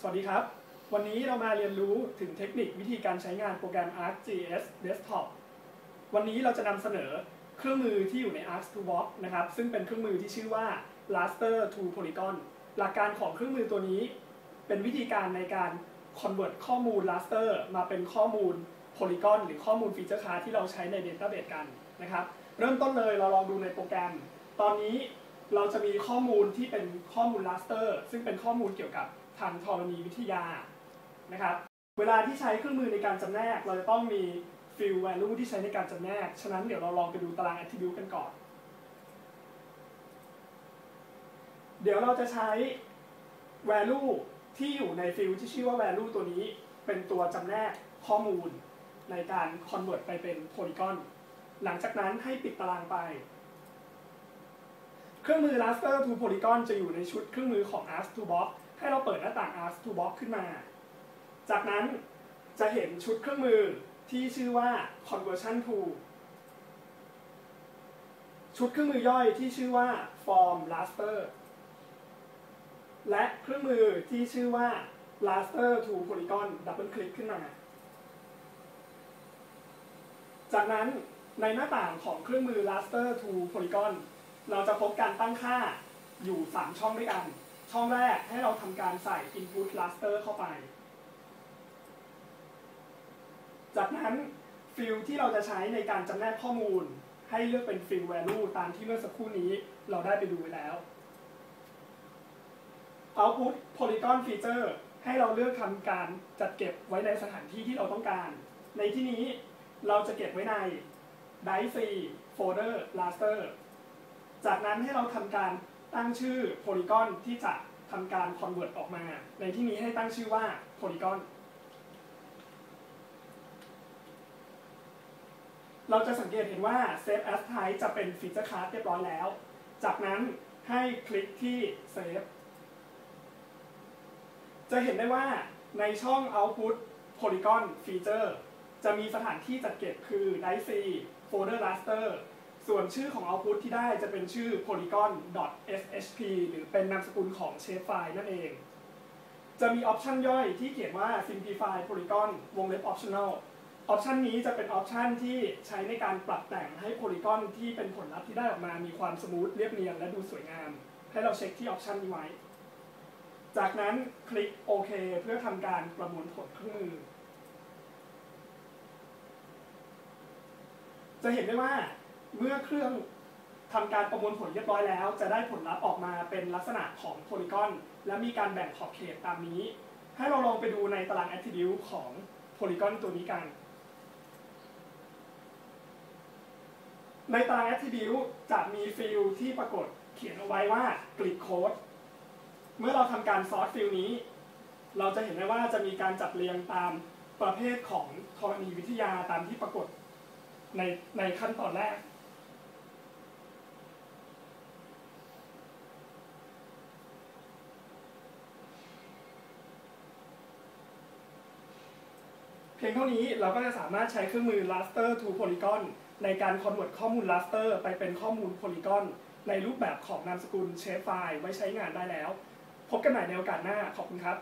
สวัสดีครับ วันนี้เรามาเรียนรู้ถึงเทคนิควิธีการใช้งานโปรแกรม ArcGIS Desktop วันนี้เราจะนำเสนอเครื่องมือที่อยู่ใน Arc2Box นะครับ ซึ่งเป็นเครื่องมือที่ชื่อว่า Raster to Polygon หลักการของเครื่องมือตัวนี้ เป็นวิธีการในการ convert ข้อมูล raster มาเป็นข้อมูล polygon หรือข้อมูลฟีเจอร์คาร์ที่เราใช้ใน database กันนะครับ เริ่มต้นเลยเราลองดูในโปรแกรม ตอนนี้เราจะมีข้อมูลที่เป็นข้อมูล raster ซึ่งเป็นข้อมูลเกี่ยวกับ ทางธรณีวิทยานะครับเวลาที่ใช้เครื่องมือในการจำแนก เราจะต้องมี field value ที่ใช้ในการจำแนก ฉะนั้นเดี๋ยวเราลองไปดูตาราง attribute กันก่อน เดี๋ยวเราจะใช้ value ที่อยู่ในฟิลที่ชื่อว่า value ตัวนี้เป็นตัวจำแนกข้อมูลในการ convert ไปเป็น polygon หลังจากนั้นให้ปิดตารางไป เครื่องมือ raster to polygon จะอยู่ในชุดเครื่องมือของ arc to box ให้เราเปิดหน้าต่าง arc to box ขึ้นมา จากนั้นจะเห็นชุดเครื่องมือที่ชื่อว่า conversion tool ชุดเครื่องมือย่อยที่ชื่อว่า form raster และเครื่องมือที่ชื่อว่า raster to polygon ดับเบิลคลิกขึ้นมา จากนั้นในหน้าต่างของเครื่องมือ raster to polygon เราจะพบการตั้งค่าอยู่ 3 ช่องด้วยกัน ช่องแรกให้เราทำการใส่ input raster เข้าไป จากนั้นฟิลที่เราจะใช้ในการจำแนกข้อมูล ให้เลือกเป็นฟิล value ตามที่เมื่อสักครู่นี้เราได้ไปดูไว้แล้ว output polygon feature ให้เราเลือกทำการจัดเก็บไว้ในสถานที่ที่เราต้องการ ในที่นี้เราจะเก็บไว้ใน drive c folder raster จากนั้นให้เราทำการ ตั้งชื่อ polygon ที่จะทำการ convert ออกมา ในที่นี้ให้ตั้งชื่อว่า polygon เราจะสังเกตเห็นว่า save as type จะเป็นฟีเจอร์ค a า d เรียบร้อยแล้ว จากนั้นให้คลิกที่ save จะเห็นได้ว่าในช่อง output polygon feature จะมีสถานที่จัดเก็บคือ drive folder raster ส่วนชื่อของ output ที่ได้จะเป็นชื่อ polygon.shp หรือเป็นนามสกุลของ shapefile นั่นเอง จะมีออปชันย่อยที่เขียนว่า simplify polygon วงเล็บ optional ออปชันนี้จะเป็นออปชันที่ใช้ในการปรับแต่งให้โพลีกอนที่เป็นผลลัพธ์ที่ได้ออกมามีความสมูทเรียบเนียนและดูสวยงาม ให้เราเช็คที่ออปชันนี้ไว้ จากนั้นคลิกโอเคเพื่อทำการประมวลผลเครื่องมือ จะเห็นได้ว่า เมื่อเครื่องทำการประมวลผลเรียบร้อยแล้ว จะได้ผลลัพธ์ออกมาเป็นลักษณะของโพลีกอนและมีการแบ่งขอบเขตตามนี้ ให้เราลองไปดูในตาราง attribute ของโพลีกอนตัวนี้กัน ในตาราง attribute จะมีฟิลที่ปรากฏเขียนเอาไว้ว่ากริดโค้ดเมื่อเราทำการซอร์สฟิลนี้ เราจะเห็นได้ว่าจะมีการจัดเรียงตามประเภทของธรณีวิทยาตามที่ปรากฏในในขั้นตอนแรก พียงเท่านี้เราก็จะสามารถใช้เครื่องมือ raster to polygon ในการ convert ข้อมูล raster ไปเป็นข้อมูล polygon ในรูปแบบของนามสกุล shapefile ไว้ใช้งานได้แล้ว พบกันใหม่ในโอกาสหน้า ขอบคุณครับ